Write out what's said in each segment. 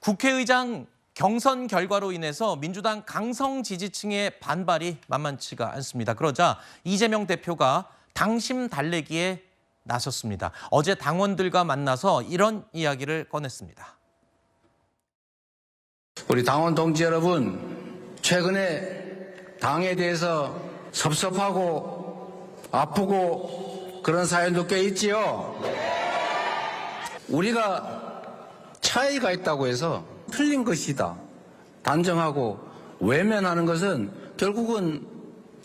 국회의장 경선 결과로 인해서 민주당 강성 지지층의 반발이 만만치가 않습니다. 그러자 이재명 대표가 당심 달래기에 나섰습니다. 어제 당원들과 만나서 이런 이야기를 꺼냈습니다. 우리 당원 동지 여러분, 최근에 당에 대해서 섭섭하고 아프고 그런 사연도 꽤 있지요. 우리가 차이가 있다고 해서 틀린 것이다. 단정하고 외면하는 것은 결국은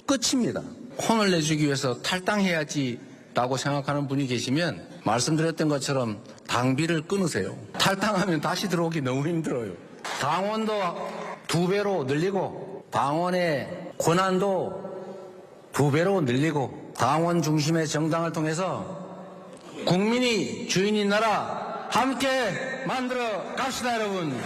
끝입니다. 혼을 내주기 위해서 탈당해야지 라고 생각하는 분이 계시면 말씀드렸던 것처럼 당비를 끊으세요. 탈당하면 다시 들어오기 너무 힘들어요. 당원도 두 배로 늘리고 당원의 권한도 두 배로 늘리고 당원 중심의 정당을 통해서 국민이 주인인 나라 함께 만들어 갑시다 여러분.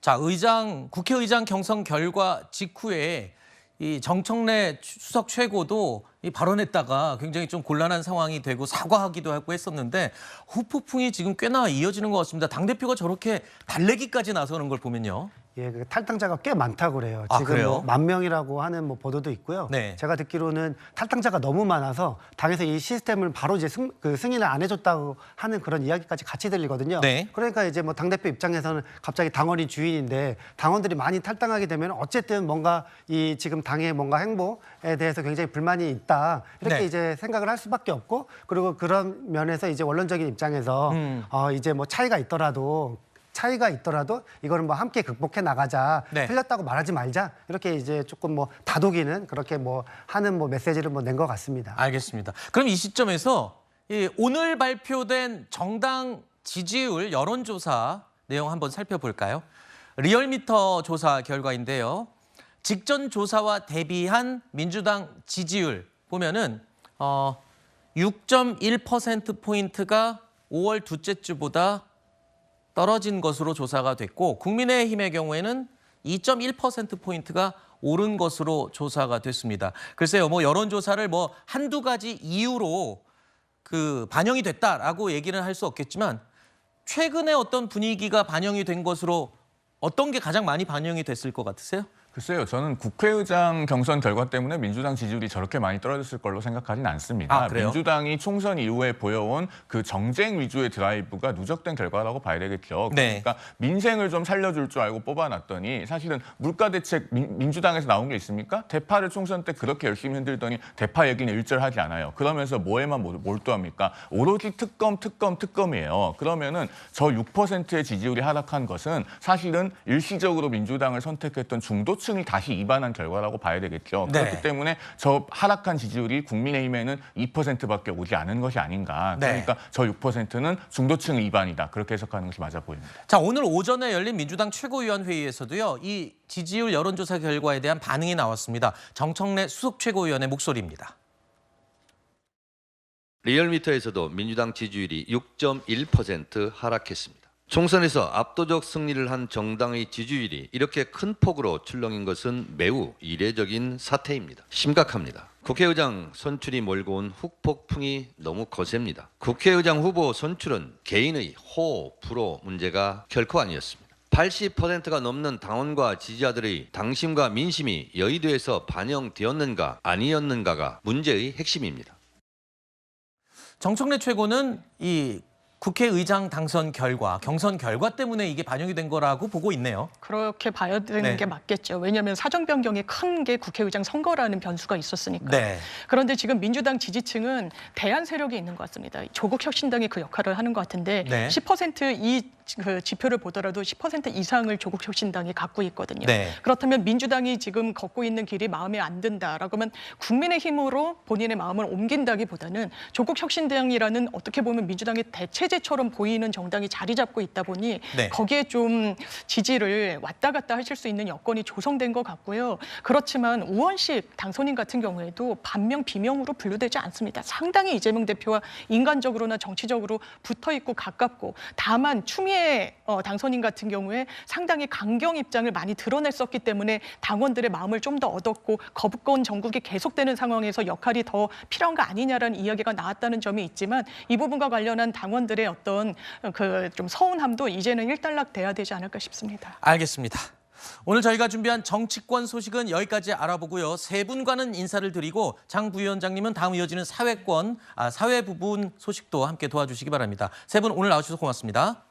자, 의장 국회의장 경선 결과 직후에 이 정청래 수석 최고도 이 발언했다가 굉장히 좀 곤란한 상황이 되고 사과하기도 하고 했었는데 후폭풍이 지금 꽤나 이어지는 것 같습니다. 당 대표가 저렇게 달래기까지 나서는 걸 보면요. 예, 그 탈당자가 꽤 많다고 그래요. 아, 지금 그래요? 뭐만 명이라고 하는 뭐 보도도 있고요. 네. 제가 듣기로는 탈당자가 너무 많아서 당에서 이 시스템을 바로 이제 승, 그 승인을 안 해줬다고 하는 그런 이야기까지 같이 들리거든요. 네. 그러니까 이제 뭐 당 대표 입장에서는 갑자기 당원이 주인인데 당원들이 많이 탈당하게 되면 어쨌든 뭔가 이 지금 당의 뭔가 행보에 대해서 굉장히 불만이 있다 이렇게 네. 이제 생각을 할 수밖에 없고 그리고 그런 면에서 이제 원론적인 입장에서 음. 어 이제 뭐 차이가 있더라도 차이가 있더라도 이거는 뭐 함께 극복해 나가자. 네. 틀렸다고 말하지 말자. 이렇게 이제 조금 뭐 다독이는 그렇게 뭐 하는 뭐 메시지를 뭐 낸 것 같습니다. 알겠습니다. 그럼 이 시점에서 이 오늘 발표된 정당 지지율 여론조사 내용 한번 살펴볼까요? 리얼미터 조사 결과인데요. 직전 조사와 대비한 민주당 지지율 보면은 어 6.1% 포인트가 5월 둘째 주보다 떨어진 것으로 조사가 됐고 국민의힘의 경우에는 2.1% 포인트가 오른 것으로 조사가 됐습니다. 글쎄요, 뭐 여론조사를 뭐 한두 가지 이유로 그 반영이 됐다라고 얘기는 할 수 없겠지만 최근에 어떤 분위기가 반영이 된 것으로 어떤 게 가장 많이 반영이 됐을 것 같으세요? 글쎄요, 저는 국회의장 경선 결과 때문에 민주당 지지율이 저렇게 많이 떨어졌을 걸로 생각하진 않습니다. 아, 그래요? 민주당이 총선 이후에 보여온 그 정쟁 위주의 드라이브가 누적된 결과라고 봐야 되겠죠. 네. 그러니까 민생을 좀 살려줄 줄 알고 뽑아놨더니 사실은 물가 대책 민, 주당에서 나온 게 있습니까? 대파를 총선 때 그렇게 열심히 흔들더니 대파 얘기는 일절하지 않아요. 그러면서 뭐에만 몰- 몰두합니까? 오로지 특검, 특검, 특검이에요. 그러면은 저 6%의 지지율이 하락한 것은 사실은 일시적으로 민주당을 선택했던 중도층 이 다시 이반한 결과라고 봐야 되겠죠. 네. 그렇기 때문에 저 하락한 지지율이 국민의힘에는 2%밖에 오지 않은 것이 아닌가. 네. 그러니까 저 6%는 중도층 이반이다. 그렇게 해석하는 것이 맞아 보입니다. 자, 오늘 오전에 열린 민주당 최고위원 회의에서도요. 이 지지율 여론조사 결과에 대한 반응이 나왔습니다. 정청래 수석 최고위원의 목소리입니다. 리얼미터에서도 민주당 지지율이 6.1% 하락했습니다. 총선에서 압도적 승리를 한 정당의 지지율이 이렇게 큰 폭으로 출렁인 것은 매우 이례적인 사태입니다. 심각합니다. 국회의장 선출이 몰고 온 후폭풍이 너무 거셉니다. 국회의장 후보 선출은 개인의 호, 불호 문제가 결코 아니었습니다. 80%가 넘는 당원과 지지자들의 당심과 민심이 여의도에서 반영되었는가 아니었는가가 문제의 핵심입니다. 정청래 최고는 이 국회의장 당선 결과, 경선 결과 때문에 이게 반영이 된 거라고 보고 있네요. 그렇게 봐야 되는 네. 게 맞겠죠. 왜냐하면 사정 변경이 큰 게 국회의장 선거라는 변수가 있었으니까. 네. 그런데 지금 민주당 지지층은 대안 세력이 있는 것 같습니다. 조국 혁신당이 그 역할을 하는 것 같은데 네. 10%이 그 지표를 보더라도 10% 이상을 조국 혁신당이 갖고 있거든요. 네. 그렇다면 민주당이 지금 걷고 있는 길이 마음에 안 든다라고 하면 국민의 힘으로 본인의 마음을 옮긴다기보다는 조국 혁신당이라는 어떻게 보면 민주당의 대체제처럼 보이는 정당이 자리 잡고 있다 보니 네. 거기에 좀 지지를 왔다 갔다 하실 수 있는 여건이 조성된 것 같고요. 그렇지만 우원식 당선인 같은 경우에도 반명 비명으로 분류되지 않습니다. 상당히 이재명 대표와 인간적으로나 정치적으로 붙어 있고 가깝고 다만 추미애 추미애 어, 당선인 같은 경우에 상당히 강경 입장을 많이 드러냈었기 때문에 당원들의 마음을 좀 더 얻었고 거부권 전국이 계속되는 상황에서 역할이 더 필요한 거 아니냐라는 이야기가 나왔다는 점이 있지만 이 부분과 관련한 당원들의 어떤 그 좀 서운함도 이제는 일단락 돼야 되지 않을까 싶습니다. 알겠습니다. 오늘 저희가 준비한 정치권 소식은 여기까지 알아보고요. 세 분과는 인사를 드리고 장 부위원장님은 다음 이어지는 사회권, 아, 사회 부분 소식도 함께 도와주시기 바랍니다. 세 분 오늘 나와주셔서 고맙습니다.